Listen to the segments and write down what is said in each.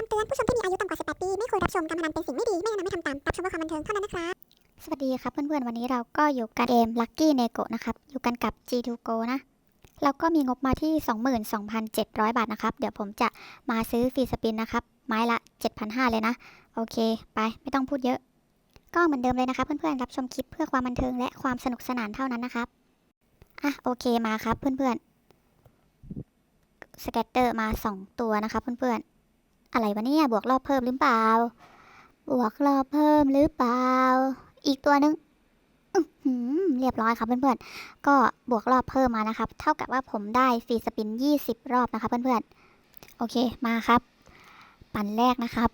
คำเตือนผู้ชมที่มีอายุต่ำกว่า 18 ปี ไม่ควรรับชมการพนันเป็นสิ่งไม่ดี ไม่แนะนำให้ทำตาม รับชมเพื่อความบันเทิงเท่านั้นนะครับ สวัสดีครับเพื่อนๆ วันนี้เราก็อยู่กันเกม Lucky n e g o นะครับ อยู่กันกับ G2 Go นะ เราก็มีงบมาที่ 22,700 บาทนะครับ เดี๋ยวผมจะมาซื้อฟรีสปินนะครับ ไม้ละ 7,500 เลยนะ โอเค ไป ไม่ต้องพูดเยอะ ก็เหมือนเดิมเลยนะครับ เพื่อนๆ รับชมคลิปเพื่อความบันเทิงและความสนุกสนานเท่านั้นนะครับ อะ โอเค มาครับเพื่อนๆ สแกตเตอร์มา 2 ตัวนะครับเพื่อนๆ อะไรวะเนี่ย บวกรอบเพิ่มหรือเปล่า บวกรอบเพิ่มหรือเปล่า อีกตัวหนึ่งเรียบร้อยครับเพื่อนๆ ก็บวกรอบเพิ่มมานะครับ เท่ากับว่าผมได้ฟรีสปิน 20 รอบนะครับเพื่อนๆ โอเคมาครับ ปันแรกนะครับ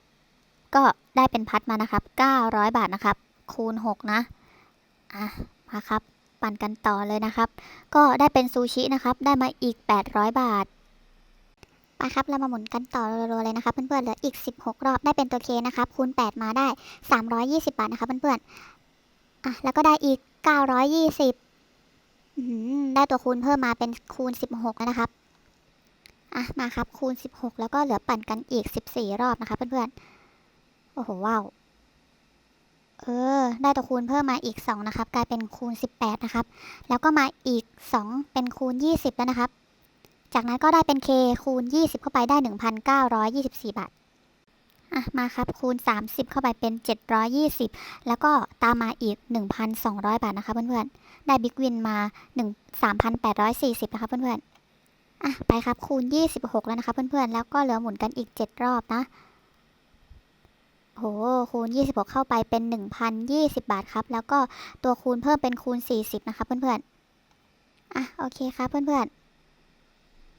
ก็ได้เป็นพัดมานะครับ 900 บาทนะครับ คูณ 6 นะ อะ มาครับ ปั่นกันต่อเลยนะครับ ก็ได้เป็นซูชินะครับ ได้มาอีก 800 บาท ไปครับเรามาหมุนกันต่อรัวๆเลยนะครับเพื่อนๆเหลืออีก 16 รอบได้เป็นตัวเคนะครับคูณ 8 มาได้ 320 บาทนะครับเพื่อนๆอะแล้วก็ได้อีก 920อื้อหือได้ตัวคูณเพิ่มมาเป็นคูณ 16แล้วนะครับอะมาครับคูณ 16 แล้วก็เหลือปั่นกันอีก 14 รอบนะคะเพื่อนๆโอ้โหว้าวเออ ได้ตัวคูณเพิ่มมาอีก 2 นะครับ กลายเป็นคูณ 18 นะครับ แล้วก็มาอีก 2 เป็นคูณ 20 แล้วนะครับ จากนั้นก็ได้เป็น K คูณ 20 เข้าไปได้ 1,924 บาทอะมาครับคูณ 30 เข้าไปเป็น 720 แล้วก็ตามมาอีก 1,200 บาทนะคะเพื่อนๆ ได้บิ๊กวินมา1 3,840 นะคะเพื่อนๆอะไปครับคูณ 26 แล้วนะคะเพื่อนๆ แล้วก็เหลือหมุนกันอีก 7 รอบนะโหคูณ 26 เข้าไปเป็น 1,020 บาทครับ แล้วก็ตัวคูณเพิ่มเป็นคูณ 40 นะคะเพื่อนๆ อะโอเคครับเพื่อนๆ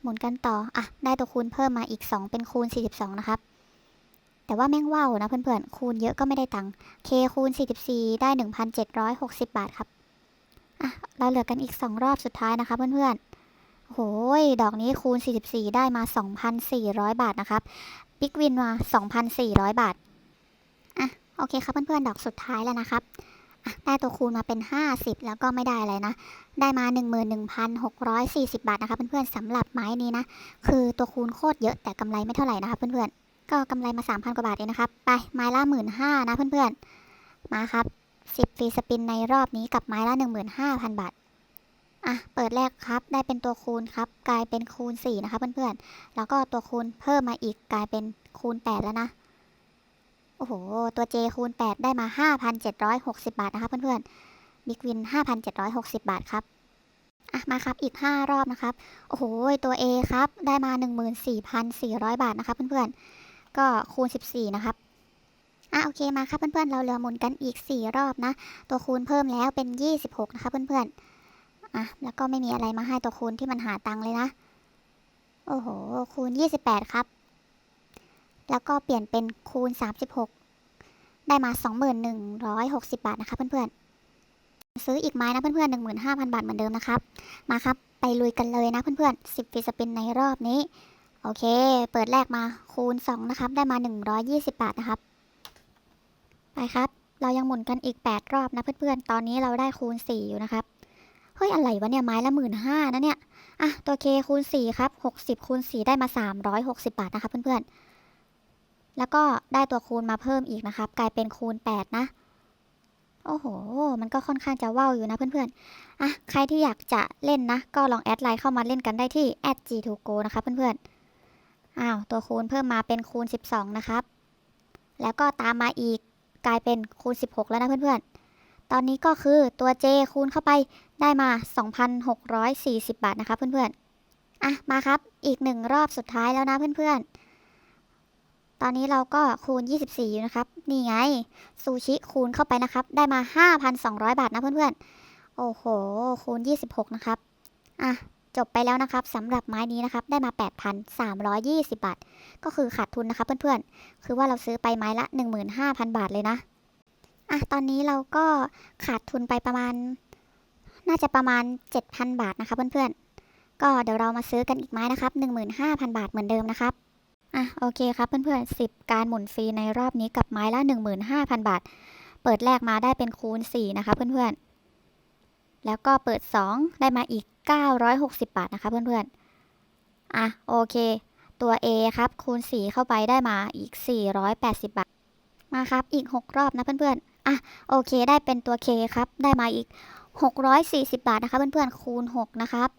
หมุนกันต่อ อะ ได้ตัวคูณเพิ่มมาอีก 2 เป็นคูณ 42 นะครับ แต่ว่าแม่งว่าวนะเพื่อนๆ คูณเยอะก็ไม่ได้ตังค์ K คูณ 44 ได้ 1,760 บาทครับ อะ เราเหลือกันอีก 2 รอบสุดท้ายนะคะเพื่อนๆโหยดอกนี้คูณ 44 ได้มา 2,400 บาทนะครับ บิ๊กวินมา 2,400 บาท อะ โอเคครับเพื่อนๆ ดอกสุดท้ายแล้วนะครับอะ ได้ตัวคูณมาเป็น 50 แล้วก็ไม่ได้อะไรนะ ได้มา 11,640 บาทนะคะเพื่อนๆสำหรับไม้นี้นะ คือตัวคูณโคตรเยอะแต่กำไรไม่เท่าไหร่นะคะเพื่อนๆ ก็กำไรมา 3,000 กว่าบาทเองนะครับ ไปไม้ละ 15,000นะเพื่อนๆ มาครับ 10ฟรีสปินในรอบนี้กับไม้ละ 15,000 บาทอะ เปิดแรกครับ ได้เป็นตัวคูณครับ กลายเป็นคูณ 4 นะคะเพื่อนๆ แล้วก็ตัวคูณเพิ่มมาอีกกลายเป็นคูณ 8 แล้วนะ โอ้โห ตัว J คูณ 8 ได้มา 5,760 บาทนะคะเพื่อนๆบิ๊กวิน 5,760 บาทครับ อะ มาครับ อีก 5 รอบนะครับ โอ้โห ตัว A ครับ ได้มา 14,400 บาทนะคะเพื่อนๆ ก็คูณ 14 นะครับ อะ โอเค มาครับเพื่อนๆ เราเหลือหมุนกันอีก 4 รอบนะ ตัวคูณเพิ่มแล้วเป็น 26 นะคะเพื่อนๆ อะ แล้วก็ไม่มีอะไรมาให้ตัวคูณที่มันหาตังค์เลยนะ โอ้โห คูณ 28 ครับ แล้วก็เปลี่ยนเป็นคูณ 36 ได้มา 2160 บาทนะคะเพื่อนๆ ซื้ออีกไม้นะเพื่อนๆ 15,000 บาทเหมือนเดิมนะครับ มาครับ ไปลุยกันเลยนะเพื่อนๆ 10ฟีสปินในรอบนี้ โอเค เปิดแรกมาคูณ 2 นะครับ ได้มา 120 บาทนะครับ ไปครับ เรายังหมุนกันอีก 8 รอบนะเพื่อนๆ ตอนนี้เราได้คูณ 4 อยู่นะครับ เฮ้ย อะไรวะเนี่ย ไม้ละ 15,000นะเนี่ย อะ ตัว K คูณ 4 ครับ 60คูณ4ได้มา 360 บาทนะคะเพื่อนๆ แล้วก็ได้ตัวคูณมาเพิ่มอีกนะครับ กลายเป็นคูณ 8 นะ โอ้โห มันก็ค่อนข้างจะว่าวอยู่นะเพื่อนๆ อะ ใครที่อยากจะเล่นนะ ก็ลองแอดไลน์เข้ามาเล่นกันได้ที่ @g2go นะคะเพื่อนๆ อ้าว ตัวคูณเพิ่มมาเป็นคูณ 12 นะครับ แล้วก็ตามมาอีกกลายเป็นคูณ 16 แล้วนะเพื่อนๆ ตอนนี้ก็คือตัว J คูณเข้าไปได้มา 2,640 บาทนะคะเพื่อนๆ อะ มาครับ อีกหนึ่งรอบสุดท้ายแล้วนะเพื่อนๆ ตอนนี้เราก็คูณ 24 อยู่นะครับ นี่ไง ซูชิคูณเข้าไปนะครับ ได้มา 5,200 บาทนะเพื่อนๆ โอ้โห คูณ 26 นะครับ อะ จบไปแล้วนะครับสำหรับไม้นี้นะครับ ได้มา 8,320 บาท ก็คือขาดทุนนะครับเพื่อนๆ คือว่าเราซื้อไปไม้ละ 15,000 บาทเลยนะ อะ ตอนนี้เราก็ขาดทุนไปประมาณ น่าจะประมาณ 7,000 บาทนะคะเพื่อนๆ ก็เดี๋ยวเรามาซื้อกันอีกไม้นะครับ 15,000 บาทเหมือนเดิมนะครับ อะโอเคครับเพื่อนๆ10 การหมุนฟรีในรอบนี้กับไม้ละ 15,000 บาท เปิดแรกมาได้เป็นคูณ 4 นะคะเพื่อนๆ แล้วก็เปิด 2 ได้มาอีก 960 บาทนะคะเพื่อนๆ อะโอเค ตัว A ครับคูณ 4 เข้าไปได้มาอีก 480 บาท มาครับอีก 6 รอบนะเพื่อนๆ อะโอเคได้เป็นตัว K ครับได้มาอีก 640 บาทนะคะเพื่อนๆ คูณ 6 นะครับ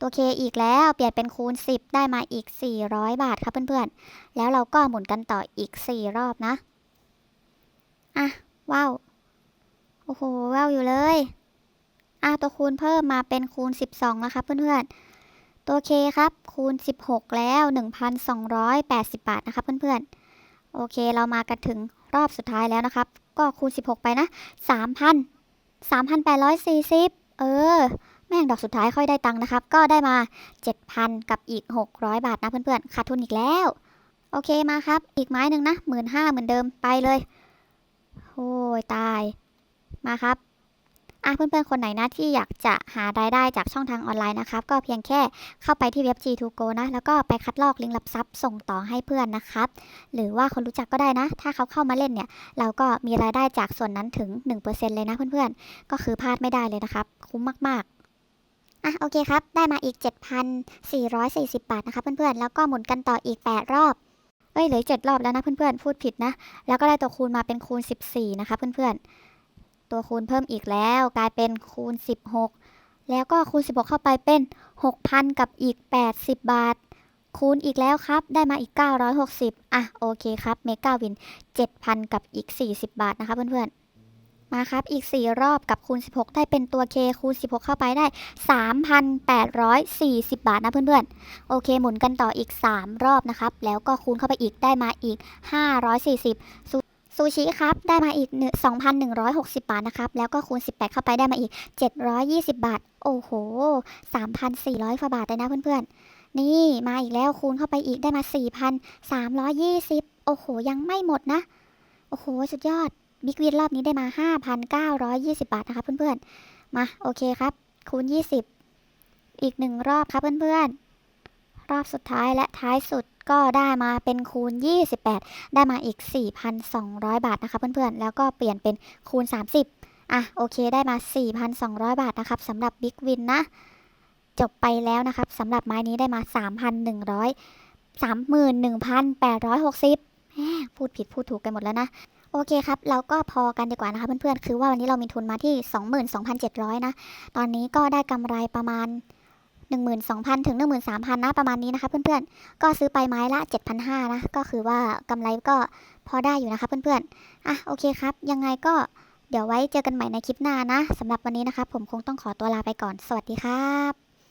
ตัว K อีกแล้วเปลี่ยนเป็นคูณ 10 ได้มาอีก 400 บาทครับเพื่อนๆ แล้วเราก็หมุนกันต่ออีก 4 รอบนะ อะว้าว โอ้โหว้าวอยู่เลย อะตัวคูณเพิ่มมาเป็นคูณ 12นะครับเพื่อนๆ ตัว K ครับ คูณ 16 แล้ว 1,280 บาทนะครับเพื่อนๆ โอเคเรามากันถึงรอบสุดท้ายแล้วนะครับ ก็คูณ 16 ไปนะ 3,000 3,840 เออ ม่งดอกสุดท้ายค่อยได้ตังค์นะครับ ก็ได้มา 7,000 กับอีก 600 บาทนะเพื่อนๆขาดทุนอีกแล้ว โอเคมาครับ อีกไม้หนึ่งนะ15,000เหมือนเดิมไปเลยโอ้ยตายมาครับอะเพื่อนๆ คนไหนนะที่อยากจะหารายได้จากช่องทางออนไลน์นะครับ ก็เพียงแค่เข้าไปที่เว็บ G2Go นะ แล้วก็ไปคัดลอกลิงก์รับทรัพย์ส่งต่อให้เพื่อนนะครับ หรือว่าคนรู้จักก็ได้นะ ถ้าเขาเข้ามาเล่นเนี่ย เราก็มีรายได้จากส่วนนั้นถึง 1%เลยนะเพื่อนๆ ก็คือพลาดไม่ได้เลยนะครับ คุ้มมากๆ อะโอเคครับ ได้มาอีก 7,440 บาทนะครับเพื่อนๆ แล้วก็หมุนกันต่ออีก 8 รอบ เอ้ยเหลืออก7รอบแล้วนะเพื่อนๆ พูดผิดนะ แล้วก็ได้ตัวคูณมาเป็นคูณ 14 นะคะเพื่อนๆ ตัวคูณเพิ่มอีกแล้วกลายเป็นคูณ 16 แล้วก็คูณ 16 เข้าไปเป็น 6,000 กับอีก 80 บาท คูณอีกแล้วครับ ได้มาอีก 960 อะโอเคครับ เมกาวิน 7,000 กับอีก 40 บาทนะคะเพื่อนๆ มาครับ อีก 4 รอบกับคูณ 16 ได้เป็นตัว K คูณ 16 เข้าไปได้ 3,840 บาทนะเพื่อนๆ โอเค หมุนกันต่ออีก 3 รอบนะครับ แล้วก็คูณเข้าไปอีกได้มาอีก 540ซูซูชิครับได้มาอีก 2,160 บาทนะครับ แล้วก็คูณ 18 เข้าไปได้มาอีก 720 บาท โอ้โห 3,400กว่าบาทเลยนะเพื่อนๆ นี่มาอีกแล้วคูณเข้าไปอีกได้มา 4,320 โอ้โห ยังไม่หมดนะ โอ้โห สุดยอด บิ๊กวินรอบนี้ได้มา 5,920 บาทนะคะเพื่อนๆ มาโอเคครับ คูณ 20 อีกหนึ่งรอบครับเพื่อนๆ รอบสุดท้ายและท้ายสุดก็ได้มาเป็นคูณ 28 ได้มาอีก 4,200 บาทนะคะเพื่อนๆ แล้วก็เปลี่ยนเป็นคูณ 30 อะโอเคได้มา 4,200 บาทนะครับสำหรับบิ๊กวินนะ จบไปแล้วนะครับสำหรับไม้นี้ได้มา 3,100 31,860แหมพูดผิดพูดถูกกันหมดแล้วนะ โอเคครับ เราก็พอกันดีกว่านะคะเพื่อนๆ คือว่าวันนี้เรามีทุนมาที่ 22,700 นะ ตอนนี้ก็ได้กำไรประมาณ 12,000 ถึง 13,000 นะ ประมาณนี้นะคะเพื่อนๆ ก็ซื้อไปไม้ละ 7,500 นะ ก็คือว่ากำไรก็พอได้อยู่นะคะเพื่อนๆ อะโอเคครับ ยังไงก็เดี๋ยวไว้เจอกันใหม่ในคลิปหน้านะสำหรับวันนี้นะครับผมคงต้องขอตัวลาไปก่อน สวัสดีครับ